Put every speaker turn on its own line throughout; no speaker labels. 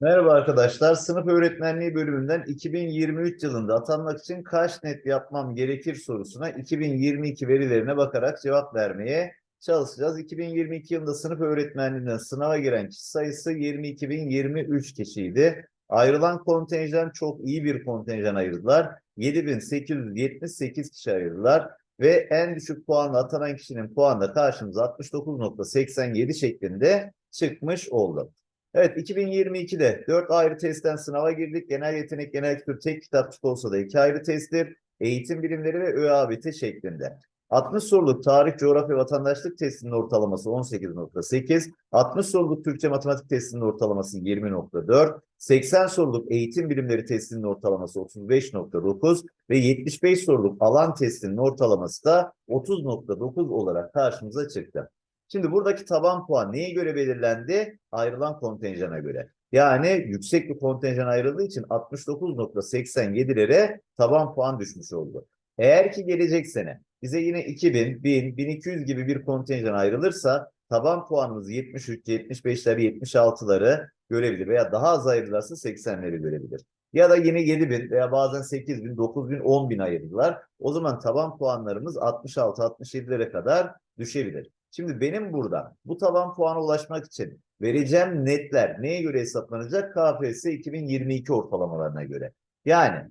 Merhaba arkadaşlar. Sınıf öğretmenliği bölümünden 2023 yılında atanmak için kaç net yapmam gerekir sorusuna 2022 verilerine bakarak cevap vermeye çalışacağız. 2022 yılında sınıf öğretmenliğinden sınava giren kişi sayısı 22.023 kişiydi. Ayrılan kontenjan çok iyi bir kontenjan ayırdılar. 7878 kişi ayırdılar ve en düşük puanla atanan kişinin puanı da karşımıza 69.87 şeklinde çıkmış oldu. Evet 2022'de 4 ayrı testten sınava girdik. Genel yetenek, genel kültür tek kitapçık olsa da 2 ayrı testtir. Eğitim bilimleri ve ÖABT şeklinde. 60 soruluk tarih, coğrafya, vatandaşlık testinin ortalaması 18.8, 60 soruluk Türkçe matematik testinin ortalaması 20.4, 80 soruluk eğitim bilimleri testinin ortalaması 35.9 ve 75 soruluk alan testinin ortalaması da 30.9 olarak karşımıza çıktı. Şimdi buradaki taban puan neye göre belirlendi? Ayrılan kontenjana göre. Yani yüksek bir kontenjan ayrıldığı için 69.87'lere taban puan düşmüş oldu. Eğer ki gelecek sene bize yine 2000, 1000, 1200 gibi bir kontenjan ayrılırsa taban puanımız 73, 75'ler, 76'ları görebilir veya daha az ayrılırsa 80'leri görebilir. Ya da yine 7000 veya bazen 8000, 9000, 10000 ayırdılar. O zaman taban puanlarımız 66, 67'lere kadar düşebilir. Şimdi benim burada bu taban puana ulaşmak için vereceğim netler neye göre hesaplanacak? KPSS 2022 ortalamalarına göre. Yani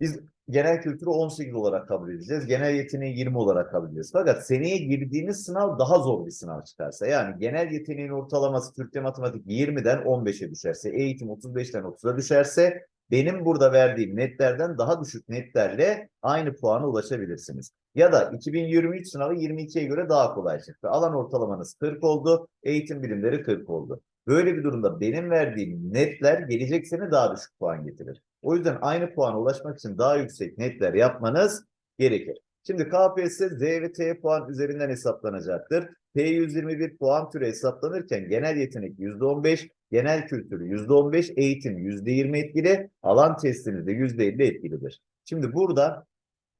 biz genel kültürü 18 olarak kabul edeceğiz. Genel yeteneği 20 olarak kabul edeceğiz. Fakat seneye girdiğiniz sınav daha zor bir sınav çıkarsa yani genel yeteneğin ortalaması Türkçe matematik 20'den 15'e düşerse, eğitim 35'ten 30'a düşerse benim burada verdiğim netlerden daha düşük netlerle aynı puana ulaşabilirsiniz. Ya da 2023 sınavı 22'ye göre daha kolay çıktı. Alan ortalamanız 40 oldu, eğitim bilimleri 40 oldu. Böyle bir durumda benim verdiğim netler gelecek sene daha düşük puan getirir. O yüzden aynı puana ulaşmak için daha yüksek netler yapmanız gerekir. Şimdi KPSS Z ve T puan üzerinden hesaplanacaktır. P121 puan türü hesaplanırken genel yetenek %15, genel kültür %15, eğitim %20 etkili, alan testiniz de %50 etkilidir. Şimdi burada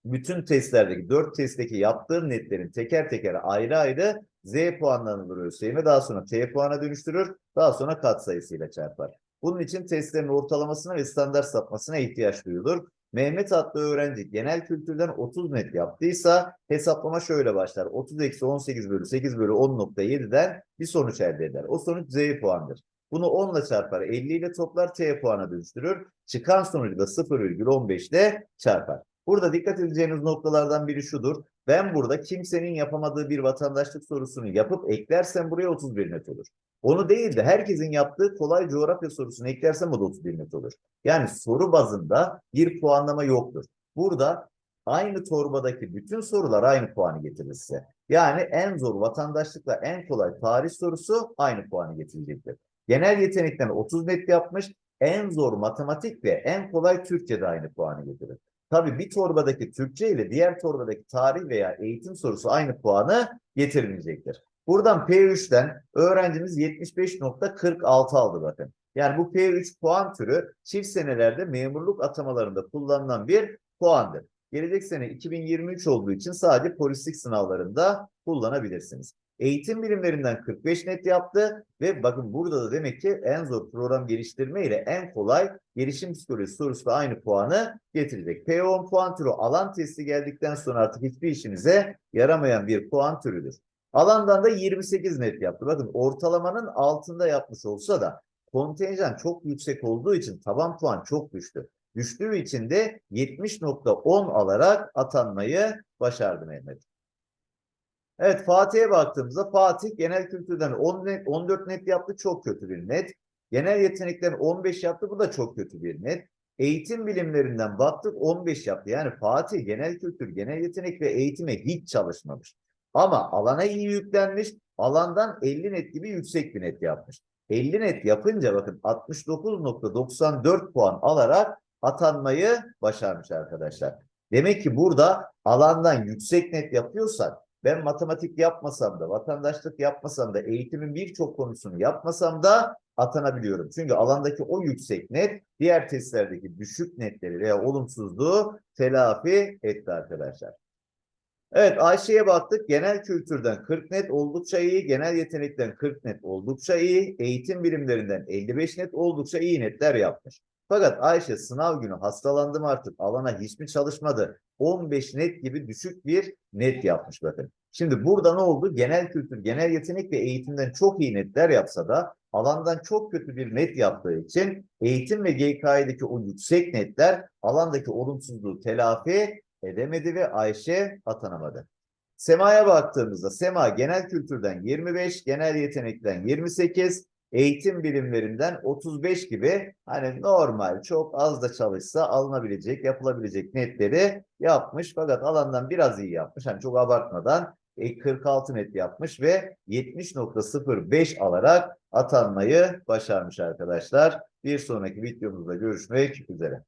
bütün testlerdeki, 4 testteki yaptığım netlerin teker teker ayrı ayrı Z puanlarını ÖSYM daha sonra T puana dönüştürür, daha sonra katsayısıyla çarpar. Bunun için testlerin ortalamasına ve standart sapmasına ihtiyaç duyulur. Mehmet adlı öğrenci genel kültürden 30 net yaptıysa hesaplama şöyle başlar. 30 eksi 18 bölü 8 bölü 10.7'den bir sonuç elde eder. O sonuç Z puandır. Bunu 10 ile çarpar. 50 ile toplar T puana dönüştürür. Çıkan sonucu da 0,15 ile çarpar. Burada dikkat edeceğiniz noktalardan biri şudur. Ben burada kimsenin yapamadığı bir vatandaşlık sorusunu yapıp eklersem buraya 31 net olur. Onu değil de herkesin yaptığı kolay coğrafya sorusunu eklersem o da 31 net olur. Yani soru bazında bir puanlama yoktur. Burada aynı torbadaki bütün sorular aynı puanı getirir size. Yani en zor vatandaşlıkla en kolay tarih sorusu aynı puanı getirecektir. Genel yetenekten 30 net yapmış, en zor matematik ve en kolay Türkçe'de aynı puanı getirir. Tabii bir torbadaki Türkçe ile diğer torbadaki tarih veya eğitim sorusu aynı puanı getirmeyecektir. Buradan P3'ten öğrencimiz 75.46 aldı bakın. Yani bu P3 puan türü çift senelerde memurluk atamalarında kullanılan bir puandır. Gelecek sene 2023 olduğu için sadece polislik sınavlarında kullanabilirsiniz. Eğitim bilimlerinden 45 net yaptı ve bakın burada da demek ki en zor program geliştirme ile en kolay gelişim psikolojisi sorusu da aynı puanı getirecek. P10 puan türü alan testi geldikten sonra artık hiçbir işinize yaramayan bir puan türüdür. Alandan da 28 net yaptı. Bakın ortalamanın altında yapmış olsa da kontenjan çok yüksek olduğu için taban puan çok düştü. Düştüğü için de 70.10 alarak atanmayı başardı Mehmet. Evet Fatih'e baktığımızda Fatih genel kültürden 10 net, 14 net yaptı çok kötü bir net. Genel yetenekten 15 yaptı bu da çok kötü bir net. Eğitim bilimlerinden baktık 15 yaptı. Yani Fatih genel kültür, genel yetenek ve eğitime hiç çalışmamış. Ama alana iyi yüklenmiş. Alandan 50 net gibi yüksek bir net yapmış. 50 net yapınca bakın 69.94 puan alarak atanmayı başarmış arkadaşlar. Demek ki burada alandan yüksek net yapıyorsak ben matematik yapmasam da, vatandaşlık yapmasam da, eğitimin birçok konusunu yapmasam da atanabiliyorum. Çünkü alandaki o yüksek net diğer testlerdeki düşük netleri veya olumsuzluğu telafi etti arkadaşlar. Evet Ayşe'ye baktık. Genel kültürden 40 net oldukça iyi. Genel yetenekten 40 net oldukça iyi. Eğitim bilimlerinden 55 net oldukça iyi netler yapmış. Fakat Ayşe sınav günü hastalandım artık. Alana hiç mi çalışmadı? 15 net gibi düşük bir net yapmış bakın. Şimdi burada ne oldu? Genel kültür, genel yetenek ve eğitimden çok iyi netler yapsa da alandan çok kötü bir net yaptığı için eğitim ve GK'deki o yüksek netler alandaki olumsuzluğu telafi edemedi ve Ayşe atanamadı. Sema'ya baktığımızda Sema genel kültürden 25, genel yetenekten 28, eğitim bilimlerinden 35 gibi hani normal çok az da çalışsa alınabilecek, yapılabilecek netleri yapmış. Fakat alandan biraz iyi yapmış. Hani çok abartmadan e, 46 net yapmış ve 70.05 alarak atanmayı başarmış arkadaşlar. Bir sonraki videomuzda görüşmek üzere.